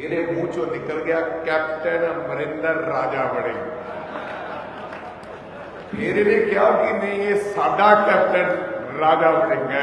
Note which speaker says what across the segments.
Speaker 1: ਇਹਦੇ ਮੂੰਹ ਚੋਂ ਨਿਕਲ ਗਿਆ ਕੈਪਟਨ ਅਮਰਿੰਦਰ ਰਾਜਾ ਬਣੇ। ਫਿਰ ਇਹਨੇ ਕਿਹਾ ਕਿ ਨਹੀਂ, ਇਹ ਸਾਡਾ ਕੈਪਟਨ ਰਾਜਾ ਬਣੇਗਾ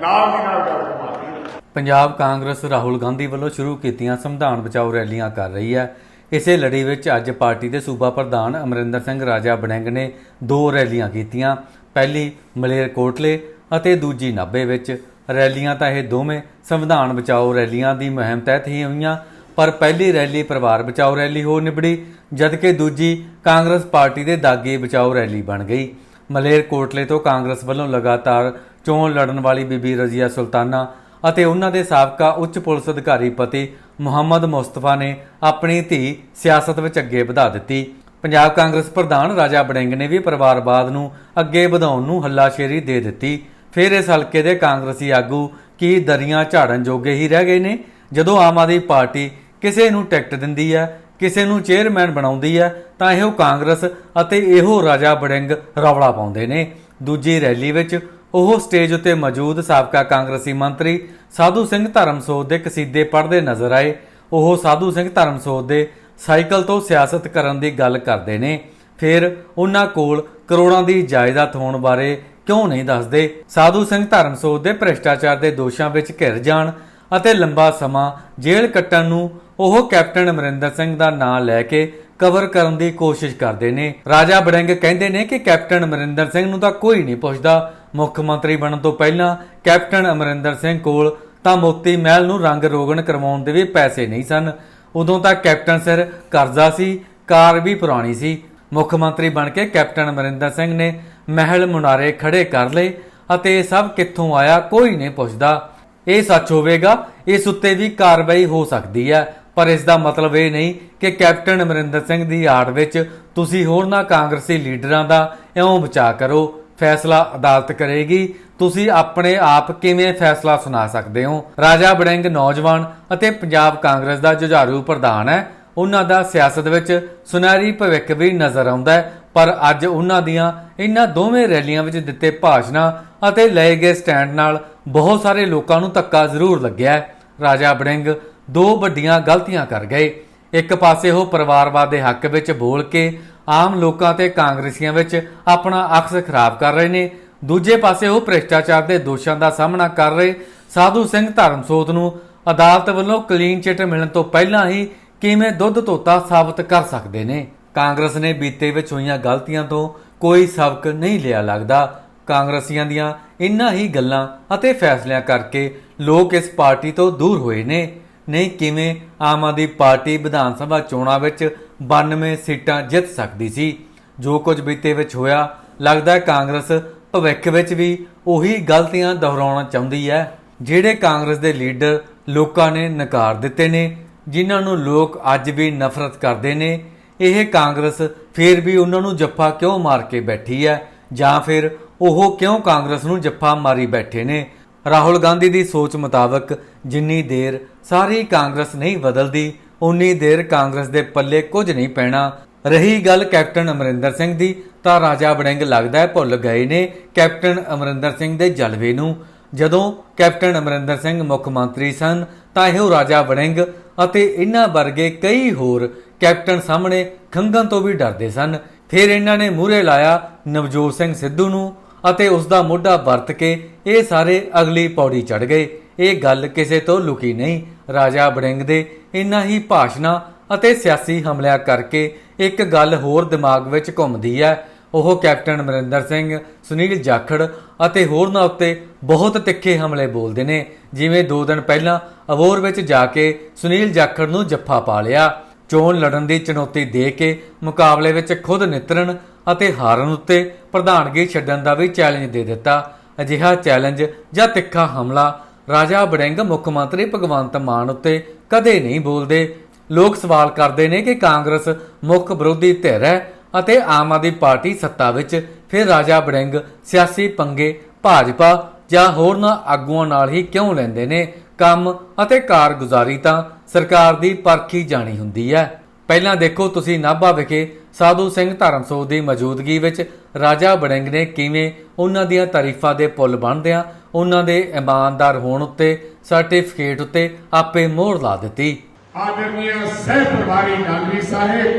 Speaker 1: ਨਾਲ ਦੀ ਨਾਲ ਗੱਲ ਕਮਾਤੀ
Speaker 2: ਪੰਜਾਬ ਕਾਂਗਰਸ ਰਾਹੁਲ ਗਾਂਧੀ ਵੱਲੋਂ ਸ਼ੁਰੂ ਕੀਤੀਆਂ ਸੰਵਿਧਾਨ ਬਚਾਓ ਰੈਲੀਆਂ ਕਰ ਰਹੀ ਹੈ। ਇਸੇ ਲੜੀ ਵਿੱਚ ਅੱਜ ਪਾਰਟੀ ਦੇ ਸੂਬਾ ਪ੍ਰਧਾਨ ਅਮਰਿੰਦਰ ਸਿੰਘ ਰਾਜਾ ਬੜਿੰਗ ਨੇ ਦੋ ਰੈਲੀਆਂ ਕੀਤੀਆਂ। ਪਹਿਲੀ ਮਲੇਰਕੋਟਲੇ ਅਤੇ ਦੂਜੀ ਨਾਭੇ ਵਿੱਚ। ਰੈਲੀਆਂ ਤਾਂ ਇਹ ਦੋਵੇਂ ਸੰਵਿਧਾਨ ਬਚਾਓ ਰੈਲੀਆਂ ਦੀ ਮੁਹਿੰਮ ਤਹਿਤ ਹੀ ਹੋਈਆਂ। ਪਰ ਪਹਿਲੀ ਰੈਲੀ ਪਰਿਵਾਰ ਬਚਾਓ ਰੈਲੀ ਹੋ ਨਿਬੜੀ, ਜਦਕਿ ਦੂਜੀ ਕਾਂਗਰਸ ਪਾਰਟੀ ਦੇ ਦਾਗੇ ਬਚਾਓ ਰੈਲੀ ਬਣ ਗਈ। ਮਲੇਰਕੋਟਲੇ ਤੋਂ ਕਾਂਗਰਸ ਵੱਲੋਂ ਲਗਾਤਾਰ ਚੋਣ ਲੜਨ ਵਾਲੀ ਬੀਬੀ ਰਜ਼ੀਆ ਸੁਲਤਾਨਾ ਅਤੇ ਉਹਨਾਂ ਦੇ ਸਾਬਕਾ ਉੱਚ ਪੁਲਿਸ ਅਧਿਕਾਰੀ ਪਤੀ ਮੁਹੰਮਦ ਮੁਸਤਫਾ ਨੇ ਆਪਣੀ ਧੀ ਸਿਆਸਤ ਵਿੱਚ ਅੱਗੇ ਵਧਾ ਦਿੱਤੀ। ਪੰਜਾਬ ਕਾਂਗਰਸ ਪ੍ਰਧਾਨ ਰਾਜਾ ਬੜਿੰਗ ਨੇ ਵੀ ਪਰਿਵਾਰਵਾਦ ਨੂੰ ਅੱਗੇ ਵਧਾਉਣ ਨੂੰ ਹੱਲਾਸ਼ੇਰੀ ਦੇ ਦਿੱਤੀ। ਫਿਰ ਇਸ ਹਲਕੇ ਦੇ ਕਾਂਗਰਸੀ ਆਗੂ ਕੀ ਦਰੀਆਂ ਝਾੜਨ ਜੋਗੇ ਹੀ ਰਹਿ ਗਏ ਨੇ? ਜਦੋਂ ਆਮ ਆਦਮੀ ਪਾਰਟੀ ਕਿਸੇ ਨੂੰ ਟਿਕਟ ਦਿੰਦੀ ਹੈ ਕਿਸੇ ਨੂੰ ਚੇਅਰਮੈਨ ਬਣਾਉਂਦੀ ਹੈ ਤਾਂ ਇਹੋ ਕਾਂਗਰਸ ਅਤੇ ਇਹੋ ਰਾਜਾ ਬੜਿੰਗ ਰੌਲਾ ਪਾਉਂਦੇ ਨੇ। ਦੂਜੀ ਰੈਲੀ ਵਿੱਚ ਉਹ ਸਟੇਜ ਉੱਤੇ ਮੌਜੂਦ ਸਾਬਕਾ ਕਾਂਗਰਸੀ ਮੰਤਰੀ ਸਾਧੂ ਸਿੰਘ ਧਰਮਸੋਤ ਦੇ ਕਸੀਦੇ ਪੜ੍ਹਦੇ ਨਜ਼ਰ ਆਏ। ਉਹ ਸਾਧੂ ਸਿੰਘ ਧਰਮਸੋਤ ਦੇ ਸਾਈਕਲ ਤੋਂ ਸਿਆਸਤ ਕਰਨ ਦੀ ਗੱਲ ਕਰਦੇ ਨੇ। ਫਿਰ ਉਹਨਾਂ ਕੋਲ ਕਰੋੜਾਂ ਦੀ ਜਾਇਦਾਦ ਹੋਣ ਬਾਰੇ ਕਿਉਂ ਨਹੀਂ ਦੱਸਦੇ? ਸਾਧੂ ਸਿੰਘ ਧਰਮਸੋਤ ਦੇ ਭ੍ਰਿਸ਼ਟਾਚਾਰ ਦੇ ਦੋਸ਼ਾਂ ਵਿੱਚ ਘਿਰ ਜਾਣ ਅਤੇ ਲੰਬਾ ਸਮਾਂ ਜੇਲ੍ਹ ਕੱਟਣ ਨੂੰ ਉਹ ਕੈਪਟਨ ਅਮਰਿੰਦਰ ਸਿੰਘ ਦਾ ਨਾਂ ਲੈ ਕੇ ਕਵਰ ਕਰਨ ਦੀ ਕੋਸ਼ਿਸ਼ ਕਰਦੇ ਨੇ। ਰਾਜਾ ਬੜਿੰਗ ਕਹਿੰਦੇ ਨੇ ਕਿ ਕੈਪਟਨ ਅਮਰਿੰਦਰ ਸਿੰਘ ਨੂੰ ਤਾਂ ਕੋਈ ਨਹੀਂ ਪੁੱਛਦਾ। ਮੁੱਖ ਮੰਤਰੀ ਬਣਨ ਤੋਂ ਪਹਿਲਾਂ ਕੈਪਟਨ ਅਮਰਿੰਦਰ ਸਿੰਘ ਕੋਲ ਤਾਂ ਮੋਤੀ ਮਹਿਲ ਨੂੰ ਰੰਗ ਰੋਗਣ ਕਰਵਾਉਣ ਦੇ ਵੀ ਪੈਸੇ ਨਹੀਂ ਸਨ। ਉਦੋਂ ਤਾਂ ਕੈਪਟਨ ਸਿਰ ਕਰਜ਼ਾ ਸੀ, ਕਾਰ ਵੀ ਪੁਰਾਣੀ ਸੀ। ਮੁੱਖ ਮੰਤਰੀ ਬਣ ਕੇ ਕੈਪਟਨ ਅਮਰਿੰਦਰ ਸਿੰਘ ਨੇ ਮਹਿਲ ਮੁਨਾਰੇ ਖੜੇ ਕਰ ਲਏ ਅਤੇ ਇਹ ਸਭ ਕਿੱਥੋਂ ਆਇਆ ਕੋਈ ਨਹੀਂ ਪੁੱਛਦਾ। ਇਹ ਸੱਚ ਹੋਵੇਗਾ, ਇਸ ਉੱਤੇ ਵੀ ਕਾਰਵਾਈ ਹੋ ਸਕਦੀ ਹੈ। ਪਰ ਇਸ ਦਾ ਮਤਲਬ ਇਹ ਨਹੀਂ ਕਿ ਕੈਪਟਨ ਅਮਰਿੰਦਰ ਸਿੰਘ ਦੀ ਆੜ ਵਿੱਚ ਤੁਸੀਂ ਹੋਰਨਾਂ ਕਾਂਗਰਸੀ ਲੀਡਰਾਂ ਦਾ ਇਉਂ ਬਚਾ ਕਰੋ। ਫੈਸਲਾ ਅਦਾਲਤ ਕਰੇਗੀ। ਤੁਸੀਂ ਆਪਣੇ ਆਪ ਕਿਵੇਂ ਫੈਸਲਾ ਸੁਣਾ ਸਕਦੇ ਹੋ? ਰਾਜਾ ਬੜਿੰਗ ਨੌਜਵਾਨ ਅਤੇ ਪੰਜਾਬ ਕਾਂਗਰਸ ਦਾ ਜੁਝਾਰੂ ਪ੍ਰਧਾਨ ਹੈ। ਉਹਨਾਂ ਦਾ ਸਿਆਸਤ ਵਿੱਚ ਸੁਨਹਿਰੀ ਭਵਿੱਖ ਵੀ ਨਜ਼ਰ ਆਉਂਦਾ ਹੈ। ਪਰ ਅੱਜ ਉਹਨਾਂ ਦੀਆਂ ਇਹਨਾਂ ਦੋਵੇਂ ਰੈਲੀਆਂ ਵਿੱਚ ਦਿੱਤੇ ਭਾਸ਼ਣਾਂ ਅਤੇ ਲਏ ਗਏ ਸਟੈਂਡ ਨਾਲ ਬਹੁਤ ਸਾਰੇ ਲੋਕਾਂ ਨੂੰ ਧੱਕਾ ਜ਼ਰੂਰ ਲੱਗਿਆ ਰਾਜਾ ਬੜਿੰਗ ਦੋ ਵੱਡੀਆਂ ਗਲਤੀਆਂ ਕਰ ਗਏ। ਇੱਕ ਪਾਸੇ ਉਹ ਪਰਿਵਾਰਵਾਦ ਦੇ ਹੱਕ ਵਿੱਚ ਬੋਲ ਕੇ ਆਮ ਲੋਕਾਂ ਤੇ ਕਾਂਗਰਸੀਆਂ ਵਿੱਚ ਆਪਣਾ ਅਕਸ ਖਰਾਬ ਕਰ ਰਹੇ ਨੇ। ਦੂਜੇ ਪਾਸੇ ਉਹ ਭ੍ਰਿਸ਼ਟਾਚਾਰ ਦੇ ਦੋਸ਼ਾਂ ਦਾ ਸਾਹਮਣਾ ਕਰ ਰਹੇ। ਸਾਧੂ ਸਿੰਘ ਧਰਮਸੋਤ ਨੂੰ ਅਦਾਲਤ ਵੱਲੋਂ ਕਲੀਨ ਚਿੱਟ ਮਿਲਣ ਤੋਂ ਪਹਿਲਾਂ ਹੀ ਕਿਵੇਂ ਦੁੱਧ ਧੋਤਾ ਸਾਬਤ ਕਰ ਸਕਦੇ ਨੇ? ਕਾਂਗਰਸ ਨੇ ਬੀਤੇ ਵਿੱਚ ਹੋਈਆਂ ਗਲਤੀਆਂ ਤੋਂ ਕੋਈ ਸਬਕ ਨਹੀਂ ਲਿਆ ਲੱਗਦਾ। ਕਾਂਗਰਸੀਆਂ ਦੀਆਂ ਇਨ੍ਹਾਂ ਹੀ ਗੱਲਾਂ ਅਤੇ ਫੈਸਲਿਆਂ ਕਰਕੇ ਲੋਕ ਇਸ ਪਾਰਟੀ ਤੋਂ ਦੂਰ ਹੋਏ ਨੇ। ਨਹੀਂ, ਕਿਵੇਂ ਆਮ ਆਦਮੀ ਪਾਰਟੀ ਵਿਧਾਨ ਸਭਾ ਚੋਣਾਂ ਵਿੱਚ 92 ਸੀਟਾਂ ਜਿੱਤ ਸਕਦੀ ਸੀ? ਜੋ ਕੁਝ ਬੀਤੇ ਵਿੱਚ ਹੋਇਆ, ਲੱਗਦਾ ਹੈ ਕਾਂਗਰਸ ਭਵਿੱਖ ਵਿੱਚ ਵੀ ਉਹੀ ਗਲਤੀਆਂ ਦੁਹਰਾਉਣਾ ਚਾਹੁੰਦੀ ਹੈ, ਜਿਹੜੇ ਕਾਂਗਰਸ ਦੇ ਲੀਡਰ ਲੋਕਾਂ ਨੇ ਨਕਾਰ ਦਿੱਤੇ ਨੇ, ਜਿਨ੍ਹਾਂ ਨੂੰ ਲੋਕ ਅੱਜ ਵੀ ਨਫ਼ਰਤ ਕਰਦੇ ਨੇ। ਇਹ ਕਾਂਗਰਸ ਫਿਰ ਵੀ ਉਹਨਾਂ ਨੂੰ ਜੱਫਾ ਕਿਉਂ ਮਾਰ ਕੇ ਬੈਠੀ ਹੈ? ਜਾਂ ਫਿਰ ਉਹ ਕਿਉਂ ਕਾਂਗਰਸ ਨੂੰ ਜੱਫਾ ਮਾਰੀ ਬੈਠੇ ਨੇ? ਰਾਹੁਲ ਗਾਂਧੀ ਦੀ ਸੋਚ ਮੁਤਾਬਕ ਜਿੰਨੀ ਦੇਰ ਸਾਰੀ ਕਾਂਗਰਸ ਨਹੀਂ ਬਦਲਦੀ ਉਨੀ ਦੇਰ ਕਾਂਗਰਸ ਦੇ ਪੱਲੇ ਕੁਝ ਨਹੀਂ ਪੈਣਾ। ਰਹੀ ਗੱਲ ਕੈਪਟਨ ਅਮਰਿੰਦਰ ਸਿੰਘ ਦੀ, ਤਾਂ ਰਾਜਾ ਬੜਿੰਗ ਲੱਗਦਾ ਹੈ ਭੁੱਲ ਗਏ ਨੇ ਕੈਪਟਨ ਅਮਰਿੰਦਰ ਸਿੰਘ ਦੇ ਜਲਵੇ ਨੂੰ। ਜਦੋਂ ਕੈਪਟਨ ਅਮਰਿੰਦਰ ਸਿੰਘ ਮੁੱਖ ਮੰਤਰੀ ਸਨ, ਤਾਂ ਇਹੋ ਰਾਜਾ ਵੜਿੰਗ ਅਤੇ ਇਹਨਾਂ ਵਰਗੇ ਕਈ ਹੋਰ ਕੈਪਟਨ ਸਾਹਮਣੇ ਖੰਗਨ ਤੋਂ ਵੀ ਡਰਦੇ ਸਨ। ਫਿਰ ਇਹਨਾਂ ਨੇ ਮੂਹਰੇ ਲਾਇਆ ਨਵਜੋਤ ਸਿੰਘ ਸਿੱਧੂ ਨੂੰ। ਅਤੇ ਉਸ ਦਾ ਮੋਢਾ ਵਰਤ ਕੇ ਇਹ ਸਾਰੇ ਅਗਲੀ ਪੌੜੀ ਚੜ ਗਏ। ਇਹ ਗੱਲ ਕਿਸੇ ਤੋਂ ਲੁਕੀ ਨਹੀਂ। ਰਾਜਾ ਬੜਿੰਗ ਦੇ ਇਨ੍ਹਾਂ ਹੀ ਭਾਸ਼ਣਾਂ ਅਤੇ ਸਿਆਸੀ ਹਮਲਿਆਂ ਕਰਕੇ ਇੱਕ ਗੱਲ ਹੋਰ ਦਿਮਾਗ ਵਿੱਚ ਘੁੰਮਦੀ ਹੈ। ਉਹ ਕੈਪਟਨ ਅਮਰਿੰਦਰ ਸਿੰਘ, ਸੁਨੀਲ ਜਾਖੜ ਅਤੇ ਹੋਰਨਾਂ ਉੱਤੇ ਬਹੁਤ ਤਿੱਖੇ ਹਮਲੇ ਬੋਲਦੇ ਨੇ। ਜਿਵੇਂ 2 ਦਿਨ ਪਹਿਲਾਂ ਅਵੋਰ ਵਿੱਚ ਜਾ ਕੇ ਸੁਨੀਲ ਜਾਖੜ ਨੂੰ ਜੱਫਾ ਪਾ ਲਿਆ। ਚੋਣ ਲੜਨ ਦੀ ਚੁਣੌਤੀ ਦੇ ਕੇ ਮੁਕਾਬਲੇ ਵਿੱਚ ਖੁਦ ਨਿਤਰਨ ਅਤੇ ਹਾਰਨ ਉੱਤੇ ਪ੍ਰਧਾਨਗੀ ਛੱਡਣ ਦਾ ਵੀ ਚੈਲੰਜ ਦੇ ਦਿੱਤਾ। ਅਜਿਹਾ ਚੈਲੰਜ ਜਾਂ ਤਿੱਖਾ ਹਮਲਾ ਰਾਜਾ ਬੜਿੰਗ ਮੁੱਖ ਮੰਤਰੀ ਭਗਵੰਤ ਮਾਨ ਉੱਤੇ ਕਦੇ ਨਹੀਂ ਬੋਲਦੇ। ਲੋਕ ਸਵਾਲ ਕਰਦੇ ਨੇ ਕਿ ਕਾਂਗਰਸ ਮੁੱਖ ਵਿਰੋਧੀ ਧਿਰ ਹੈ ਅਤੇ ਆਮ ਆਦਮੀ ਪਾਰਟੀ ਸੱਤਾ ਵਿੱਚ ਫਿਰ ਰਾਜਾ ਬੜਿੰਗ ਸਿਆਸੀ ਪੰਗੇ ਭਾਜਪਾ ਜਾਂ ਹੋਰਨਾਂ ਆਗੂਆਂ ਨਾਲ ਹੀ ਕਿਉਂ ਲੈਂਦੇ ਨੇ? ਕੰਮ ਅਤੇ ਕਾਰਗੁਜ਼ਾਰੀ ਤਾਂ ਸਰਕਾਰ ਦੀ ਪਰਖੀ ਜਾਣੀ ਹੁੰਦੀ ਹੈ ਪਹਿਲਾਂ ਦੇਖੋ ਤੁਸੀਂ ਨਾਭਾ ਵਿਖੇ ਸਾਧੂ ਸਿੰਘ ਧਰਮਸੋਤ ਦੀ ਮੌਜੂਦਗੀ ਵਿੱਚ ਰਾਜਾ ਬੜਿੰਗ ਨੇ ਕਿਵੇਂ ਉਹਨਾਂ ਦੀਆਂ ਤਾਰੀਫਾਂ ਦੇ ਪੁੱਲ ਬਣਦਿਆਂ ਉਹਨਾਂ ਦੇ ਇਮਾਨਦਾਰ ਹੋਣ ਉੱਤੇ ਸਰਟੀਫਿਕੇਟ ਉੱਤੇ ਆਪੇ ਮੋਹਰ ਲਾ ਦਿੱਤੀ
Speaker 1: आदरणीय सह प्रभारी गांधी साहेब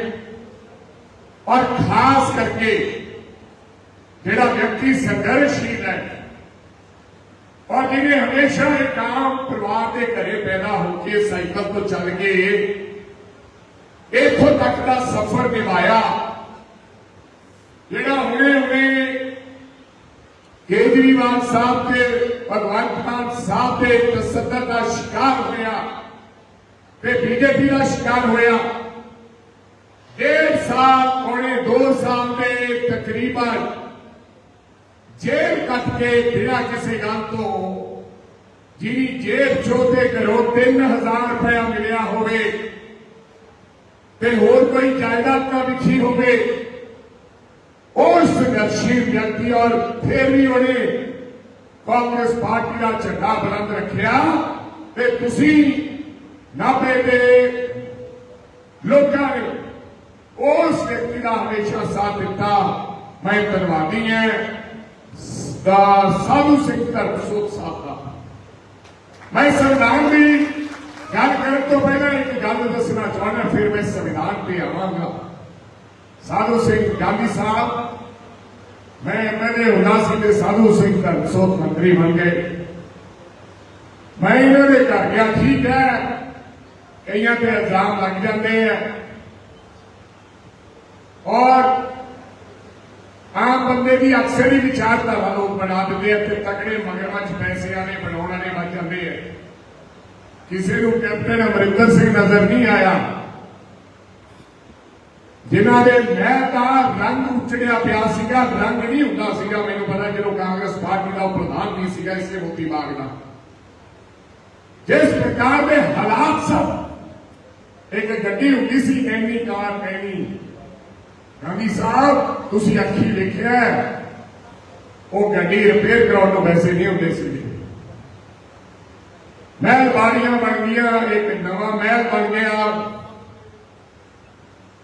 Speaker 1: और खास करके ਜਿਹੜਾ ਵਿਅਕਤੀ ਸੰਘਰਸ਼ੀਲ ਹੈ ਔਰ ਜਿਹਨੇ ਹਮੇਸ਼ਾ ਇੱਕ ਕੰਮ ਪਰਿਵਾਰ ਦੇ ਘਰੇ ਪੈਦਾ ਹੋ ਕੇ ਸਾਈਕਲ ਤੋਂ ਚੱਲ ਕੇ ਇੱਥੋਂ ਤੱਕ ਦਾ ਸਫ਼ਰ ਨਿਭਾਇਆ। ਜਿਹੜਾ ਹੁਣੇ ਹੁਣੇ ਕੇਜਰੀਵਾਲ ਸਾਹਿਬ ਤੇ ਭਗਵੰਤ ਮਾਨ ਸਾਹਿਬ ਦੇ ਤਸੱਦਦ ਦਾ ਸ਼ਿਕਾਰ ਹੋਇਆ ਤੇ ਬੀਜੇਪੀ ਦਾ ਸ਼ਿਕਾਰ ਹੋਇਆ। ਡੇਢ ਸਾਲ ਪੌਣੇ 2 ਸਾਲ ਦੇ ਤਕਰੀਬਨ ਜੇਲ੍ਹ ਕੱਟ ਕੇ ਬਿਨਾਂ ਕਿਸੇ ਗੱਲ ਤੋਂ ਜਿਹਦੀ ਜੇਬ ਚੋਂ ਤੇ ਘਰੋਂ 3000 ਰੁਪਇਆ ਮਿਲਿਆ ਹੋਵੇ ਤੇ ਹੋਰ ਕੋਈ ਜਾਇਦਾਦ ਨਾ ਵਿਖੀ ਹੋਵੇ, ਉਸ ਸੰਘਰਸ਼ੀਲ ਵਿਅਕਤੀ ਔਰ ਫਿਰ ਵੀ ਉਹਨੇ ਕਾਂਗਰਸ ਪਾਰਟੀ ਦਾ ਝੰਡਾ ਬੁਲੰਦ ਰੱਖਿਆ ਤੇ ਤੁਸੀਂ ਨਾਭੇ ਦੇ ਲੋਕਾਂ ਨੇ ਉਸ ਵਿਅਕਤੀ ਦਾ ਹਮੇਸ਼ਾ ਸਾਥ ਦਿੱਤਾ। ਮੈਂ ਧੰਨਵਾਦੀ ਹਾਂ। ਦਾ ਸਾਧੂ ਸਿੰਘ ਧਰਮਸੋਤ ਸਾਹਿਬ ਦਾ। ਮੈਂ ਸੰਵਿਧਾਨ ਦੀ ਗੱਲ ਕਰਨ ਤੋਂ ਪਹਿਲਾਂ ਇੱਕ ਗੱਲ ਦੱਸਣਾ ਚਾਹੁੰਦਾ, ਫਿਰ ਮੈਂ ਸੰਵਿਧਾਨ ਤੇ ਆਵਾਂਗਾ। ਸਾਧੂ ਸਿੰਘ ਗਾਂਧੀ ਸਾਹਿਬ, ਮੈਂ ਐਮਐਲਏ ਹੁੰਦਾ ਸੀ ਤੇ ਸਾਧੂ ਸਿੰਘ ਧਰਮਸੋਤ ਮੰਤਰੀ ਬਣ ਗਏ। ਮੈਂ ਇਹਨਾਂ ਦੇ ਘਰ ਗਿਆ, ਠੀਕ ਹੈ। ਕਈਆਂ ਤੇ ਇਲਜ਼ਾਮ ਲੱਗ ਜਾਂਦੇ ਆ। ਔਰ ਆਮ ਬੰਦੇ ਦੀ ਅਕਸਰ ਹੀ ਵਿਚਾਰਧਾਰਾ ਲੋਕ ਬਣਾ ਦਿੰਦੇ ਆ ਤੇ ਤਕੜੇ ਮਗਰਮੱਛ ਪੈਸੇ ਵਾਲੇ ਬਣਾਉਣ ਵਾਲੇ ਬਣ ਜਾਂਦੇ ਆ। ਕਿਸੇ ਨੂੰ ਕੈਪਟਨ ਅਮਰਿੰਦਰ ਸਿੰਘ ਨਜ਼ਰ ਨਹੀਂ ਆਇਆ ਜਿਨ੍ਹਾਂ ਦੇ ਮਹਿਲ ਦਾ ਰੰਗ ਉਚੜਿਆ ਪਿਆ ਸੀਗਾ ਰੰਗ ਨਹੀਂ ਹੁੰਦਾ ਸੀਗਾ ਮੈਨੂੰ ਪਤਾ ਜਦੋਂ ਕਾਂਗਰਸ ਪਾਰਟੀ ਦਾ ਉਹ ਪ੍ਰਧਾਨ ਵੀ ਸੀਗਾ ਇਸੇ ਮੋਤੀ ਬਾਗ ਦਾ ਜਿਸ ਪ੍ਰਕਾਰ ਦੇ ਹਾਲਾਤ ਸਨ ਇੱਕ ਗੱਡੀ ਹੁੰਦੀ ਸੀ ਐਨੀ ਕਾਰ ਐਨੀ ਗਾਂਧੀ ਸਾਹਿਬ ਤੁਸੀਂ ਅੱਖੀ ਵੇਖਿਆ ਹੈ, ਉਹ ਗੱਡੀ ਰਿਪੇਅਰ ਕਰਾਉਣ ਨੂੰ ਵੈਸੇ ਨਹੀਂ ਹੁੰਦੇ ਸੀ ਮਹਿਲ ਬਾੜੀਆਂ ਬਣ ਗਈਆਂ, ਇੱਕ ਨਵਾਂ ਮਹਿਲ ਬਣ ਗਿਆ,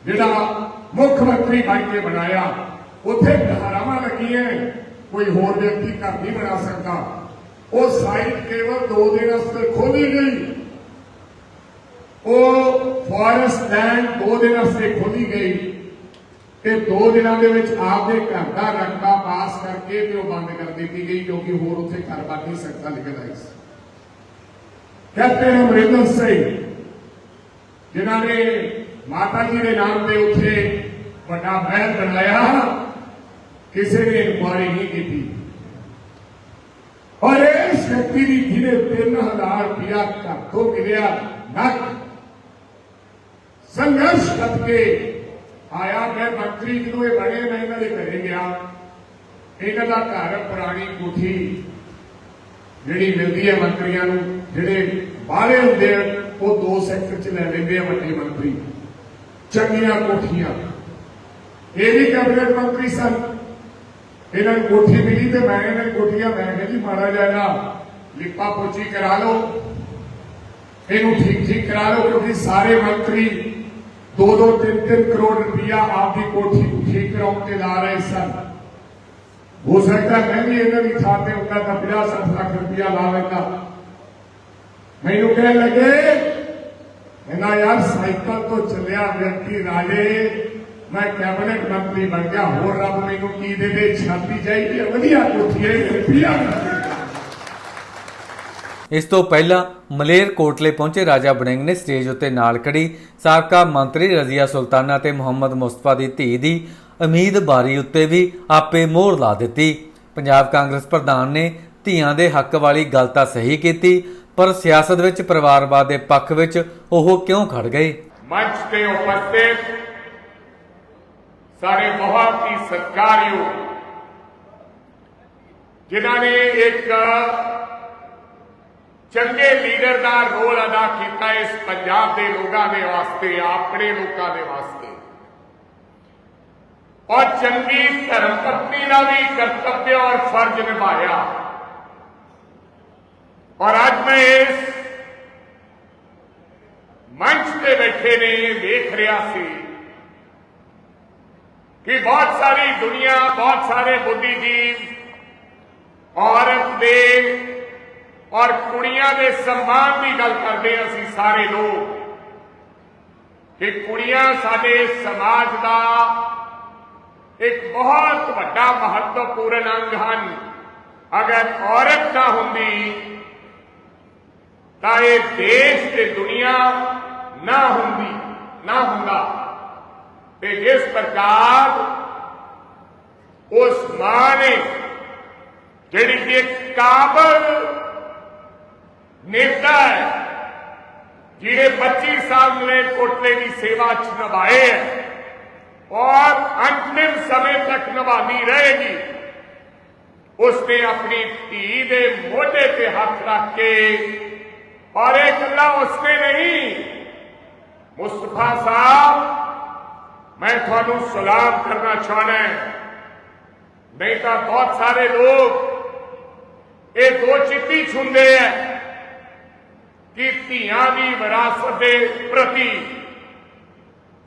Speaker 1: ਜਿਹੜਾ ਮੁੱਖ ਮੰਤਰੀ ਬਣ ਕੇ ਬਣਾਇਆ। ਉੱਥੇ ਧਾਰਾਵਾਂ ਲੱਗੀਆਂ ਕੋਈ ਹੋਰ ਵਿਅਕਤੀ ਘਰ ਨਹੀਂ ਬਣਾ ਸਕਦਾ। ਉਹ ਸਾਈਟ ਕੇਵਲ ਦੋ ਦਿਨ ਵਾਸਤੇ ਖੋਲੀ ਗਈ। ਉਹ ਫੋਰੈਸਟ ਲੈਂਡ ਦੋ ਦਿਨ ਵਾਸਤੇ ਖੋਲੀ ਗਈ ਤੇ ਦੋ ਦਿਨਾਂ ਦੇ ਵਿੱਚ ਆਪਦੇ ਘਰ ਦਾ ਰਕਬਾ ਪਾਸ ਕਰਕੇ ਤੇ ਉਹ ਬੰਦ ਕਰ ਦਿੱਤੀ ਗਈ, ਕਿਉਂਕਿ ਹੋਰ ਉੱਥੇ ਘਰ ਬਣ ਨਹੀਂ ਸਕਦਾ ਲਿਖਦਾ ਸੀ। ਕੈਪਟਨ ਅਮਰਿੰਦਰ ਸਿੰਘ, ਜਿਨ੍ਹਾਂ ਨੇ ਮਾਤਾ ਜੀ ਦੇ ਨਾਮ ਤੇ ਉੱਥੇ ਵੱਡਾ ਮਹਿਲ ਬਣਾਇਆ, ਕਿਸੇ ਨੇ ਇਨਕੁਆਰੀ ਨਹੀਂ ਕੀਤੀ। ਔਰ ਇਸ ਵਿਅਕਤੀ ਦੀ ਜਿਹਨੇ 3000 ਰੁਪਇਆ ਘਰ ਮਿਲਿਆ ਨੱਕ ਸੰਘਰਸ਼ ਕਰਕੇ ਆਇਆ ਮੈਂ ਮੰਤਰੀ, ਜਦੋਂ ਇਹ ਬਣੇ ਮੈਂ ਇਹਨਾਂ ਦੇ ਘਰੇ ਗਿਆ। ਇਹਨਾਂ ਦਾ ਘਰ ਪੁਰਾਣੀ ਕੋਠੀ ਜਿਹੜੀ ਮਿਲਦੀ ਹੈ ਮੰਤਰੀਆਂ ਨੂੰ, ਜਿਹੜੇ ਬਾਹਰੇ ਹੁੰਦੇ ਆ, ਉਹ ਦੋ ਸੈਕਟਰ ਚ ਲੈ ਲੈਂਦੇ ਆ ਵੱਡੇ ਮੰਤਰੀ। ਚੰਗੀਆਂ ਕੋਠੀਆਂ। ਇਹ ਵੀ ਕੈਬਨਿਟ ਮੰਤਰੀ ਸਨ। ਇਹਨਾਂ ਨੂੰ ਕੋਠੀ ਮਿਲੀ ਤੇ ਮੈਂ ਇਹਨਾਂ ਨੂੰ ਕੋਠੀਆਂ, ਮੈਂ ਕਿਹਾ ਜੀ, ਮਾੜਾ ਜਾਏਗਾ ਲਿਪਾ ਪੋਚੀ ਕਰਾ ਲਓ। ਇਹਨੂੰ ਠੀਕ ਠੀਕ ਕਰਾ ਲਓ, ਕਿਉਂਕਿ ਸਾਰੇ ਮੰਤਰੀ 2-2 3-3 ਕਰੋੜ ਰੁਪਇਆ ਆਪਦੀ ਕੋਠੀ ਨੂੰ ਠੀਕ ਕਰਾਉਣ ਤੇ ਲਾ ਰਹੇ ਸਨ। ਹੋ ਸਕਦਾ ਮੈਂ ਵੀ ਇਹਨਾਂ ਦੀ ਥਾਂ ਤੇ ਹੁੰਦਾ ਤਾਂ 50-60 ਲੱਖ ਰੁਪਇਆ ਲਾ ਲੈਂਦਾ। ਮੈਨੂੰ ਕਹਿਣ ਲੱਗੇ, ਇਹਨਾਂ ਯਾਰ ਸਾਈਕਲ ਤੋਂ ਚੱਲਿਆ ਵਿਅਕਤੀ ਰਾਜੇ, ਮੈਂ ਕੈਬਨਿਟ ਮੰਤਰੀ ਬਣ ਗਿਆ, ਹੋਰ ਰੱਬ ਮੈਨੂੰ ਕੀ ਦੇ ਦੇ, ਛਾਤੀ ਚਾਹੀਦੀ ਹੈ, ਵਧੀਆ ਕੋਠੀ ਹੈ ਰੁਪਇਆ
Speaker 2: ਇਸ ਤੋਂ ਪਹਿਲਾਂ ਮਲੇਰ ਕੋਟਲੇ ਪਹੁੰਚੇ ਰਾਜਾ ਬੜਿੰਗ ਨੇ ਸਟੇਜ ਉੱਤੇ ਨਾਲ ਖੜੀ ਸਾਬਕਾ ਮੰਤਰੀ ਰਜ਼ੀਆ ਸੁਲਤਾਨਾ ਤੇ ਮੁਹੰਮਦ ਮੁਸਤਫਾ ਦੀ ਧੀ ਦੀ ਉਮੀਦ ਬਾਰੀ ਉੱਤੇ ਵੀ ਆਪੇ ਮੋਹਰ ਲਾ ਦਿੱਤੀ। ਪੰਜਾਬ ਕਾਂਗਰਸ ਪ੍ਰਧਾਨ ਨੇ ਧੀਆਂ ਦੇ ਹੱਕ ਵਾਲੀ ਗੱਲ ਤਾਂ ਸਹੀ ਕੀਤੀ ਪਰ ਸਿਆਸਤ ਵਿੱਚ ਪਰਿਵਾਰਵਾਦ ਦੇ ਪੱਖ ਵਿੱਚ ਉਹ ਕਿਉਂ ਖੜ ਗਏ
Speaker 1: मंच पे उपस्थित सारे बहुत ही सत्कारयोग ਜਿਨ੍ਹਾਂ ਨੇ ਇੱਕ ਚੰਗੇ ਲੀਡਰ ਦਾ ਰੋਲ ਅਦਾ ਕੀਤਾ ਇਸ ਪੰਜਾਬ ਦੇ ਲੋਕਾਂ ਦੇ ਵਾਸਤੇ ਆਪਣੇ ਲੋਕਾਂ ਦੇ ਵਾਸਤੇ ਔਰ ਚੰਗੀ ਧਰਮ ਪਤਨੀ ਦਾ ਵੀ ਕਰਤੱਵ ਔਰ ਫਰਜ਼ ਨਿਭਾਇਆ ਔਰ ਅੱਜ ਮੈਂ ਇਸ ਮੰਚ ਤੇ ਬੈਠੇ ਨੇ, ਵੇਖ ਰਿਹਾ ਸੀ ਕਿ ਬਹੁਤ ਸਾਰੀ ਦੁਨੀਆ, ਬਹੁਤ ਸਾਰੇ ਬੁੱਧੀਜੀਵ ਔਰਤ ਦੇ ਔਰ ਕੁੜੀਆਂ ਦੇ ਸਨਮਾਨ ਦੀ ਗੱਲ ਕਰਦੇ ਹਾਂ ਅਸੀਂ ਸਾਰੇ ਲੋਕ ਕਿ ਕੁੜੀਆਂ ਸਾਡੇ ਸਮਾਜ ਦਾ ਇੱਕ ਬਹੁਤ ਵੱਡਾ ਮਹੱਤਵਪੂਰਨ ਅੰਗ ਹਨ। ਅਗਰ ਔਰਤ ਨਾ ਹੁੰਦੀ ਤਾਂ ਇਹ ਦੇਸ਼ ਤੇ ਦੁਨੀਆ ਨਾ ਹੁੰਦੀ ਨਾ ਹੁੰਦਾ ਤੇ ਜਿਸ ਪ੍ਰਕਾਰ ਉਸ ਮਾਂ ਨੇ ਜਿਹੜੀ ਕਿ ਇੱਕ ਕਾਬਲ ਨੇਤਾ ਹੈ ਜਿਹੜੇ 25 ਸਾਲ ਨੇ ਕੋਟਲੇ ਦੀ ਸੇਵਾ ਚ ਨਿਭਾਏ ਹੈ ਔਰ ਅੰਤਿਮ ਸਮੇਂ ਤੱਕ ਨਿਭਾਣੀ ਰਹੇਗੀ ਉਸਨੇ ਆਪਣੀ ਧੀ ਦੇ ਮੋਢੇ ਤੇ ਹੱਥ ਰੱਖ ਕੇ ਔਰ ਇਹ ਇਕੱਲਾ ਉਸਨੇ ਨਹੀਂ ਮੁਸਤਫਾ ਸਾਹਿਬ ਮੈਂ ਤੁਹਾਨੂੰ ਸਲਾਮ ਕਰਨਾ ਚਾਹਣਾ ਹੈ ਨਹੀਂ ਤਾਂ ਬਹੁਤ ਸਾਰੇ ਲੋਕ ਇਹ ਦੋ ਚਿੱਟੀ ਛੁੰਦੇ ਹੈ ਕਿ ਧੀਆਂ ਦੀ ਵਿਰਾਸਤ ਦੇ ਪ੍ਰਤੀ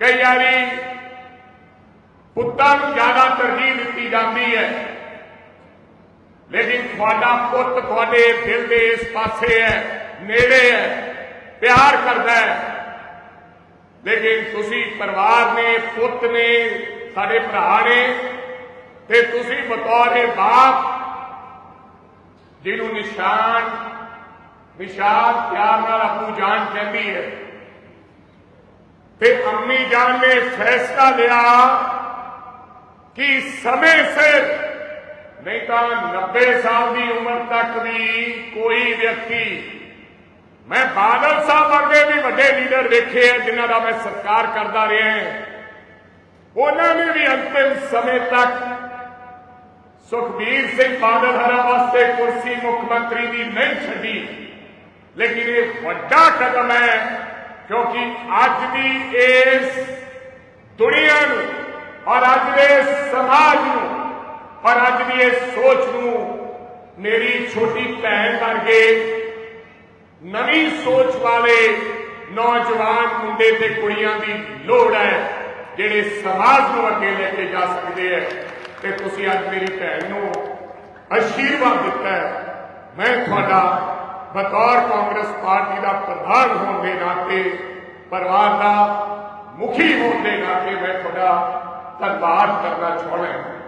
Speaker 1: ਕਈ ਵਾਰੀ ਪੁੱਤਾਂ ਨੂੰ ਜ਼ਿਆਦਾ ਤਰਜੀਹ ਦਿੱਤੀ ਜਾਂਦੀ ਹੈ ਲੇਕਿਨ ਤੁਹਾਡਾ ਪੁੱਤ ਤੁਹਾਡੇ ਦਿਲ ਦੇ ਇਸ ਪਾਸੇ ਹੈ ਨੇੜੇ ਹੈ, ਪਿਆਰ ਕਰਦਾ ਹੈ। ਲੇਕਿਨ ਤੁਸੀਂ ਪਰਿਵਾਰ ਨੇ, ਪੁੱਤ ਨੇ, ਸਾਡੇ ਭਰਾ ਨੇ ਤੇ ਤੁਸੀਂ ਬਤੌਰ ਬਾਪ ਜਿਹਨੂੰ ਨਿਸ਼ਾਨ ਨਿਸ਼ਾਨ ਪਿਆਰ ਨਾਲ ਆਪੂ ਜਾਨ ਕਹਿੰਦੀ ਹੈ। ਤੇ ਅੰਮੀ ਜਾਨ ਨੇ ਫੈਸਲਾ ਲਿਆ ਕਿ ਸਮੇਂ ਸਿਰ, ਨਹੀਂ ਤਾਂ 90 ਸਾਲ ਦੀ ਉਮਰ ਤੱਕ ਵੀ ਕੋਈ ਵਿਅਕਤੀ ਮੈਂ ਬਾਦਲ ਸਾਹਿਬ ਵਰਗੇ ਵੀ ਵੱਡੇ ਲੀਡਰ ਵੇਖੇ ਆ, ਜਿਨ੍ਹਾਂ ਦਾ ਮੈਂ ਸਤਿਕਾਰ ਕਰਦਾ ਰਿਹਾ ਉਹਨਾਂ ਨੇ ਵੀ ਅੰਤਿਮ ਸਮੇਂ ਤੱਕ ਸੁਖਬੀਰ ਸਿੰਘ ਬਾਦਲ ਹਰਾਂ ਵਾਸਤੇ ਕੁਰਸੀ ਮੁੱਖ ਮੰਤਰੀ ਦੀ ਨਹੀਂ ਛੱਡੀ। ਲੇਕਿਨ ਇਹ ਵੱਡਾ ਕਦਮ ਹੈ, ਕਿਉਂਕਿ ਅੱਜ ਦੀ ਇਸ ਦੁਨੀਆ ਨੂੰ ਔਰ ਅੱਜ ਦੇ ਸਮਾਜ ਨੂੰ ਔਰ ਅੱਜ ਦੀ ਇਸ ਸੋਚ ਨੂੰ ਮੇਰੀ ਛੋਟੀ ਭੈਣ ਵਰਗੇ ਨਵੀਂ ਸੋਚ ਵਾਲੇ ਨੌਜਵਾਨ ਮੁੰਡੇ ਤੇ ਕੁੜੀਆਂ ਦੀ ਲੋੜ ਹੈ, ਜਿਹੜੇ ਸਮਾਜ ਨੂੰ ਅੱਗੇ ਲੈ ਕੇ ਜਾ ਸਕਦੇ ਹੈ। ਤੇ ਤੁਸੀਂ ਅੱਜ ਮੇਰੀ ਭੈਣ ਨੂੰ ਅਸ਼ੀਰਵਾਦ ਦਿੱਤਾ ਹੈ। ਮੈਂ ਤੁਹਾਡਾ ਬਤੌਰ ਕਾਂਗਰਸ ਪਾਰਟੀ ਦਾ ਪ੍ਰਧਾਨ ਹੋਣ ਦੇ ਨਾਤੇ, ਪਰਿਵਾਰ ਦਾ ਮੁਖੀ ਹੋਣ ਦੇ ਨਾਤੇ ਮੈਂ ਤੁਹਾਡਾ ਧੰਨਵਾਦ ਕਰਨਾ ਚਾਹੁੰਦਾ ਹਾਂ।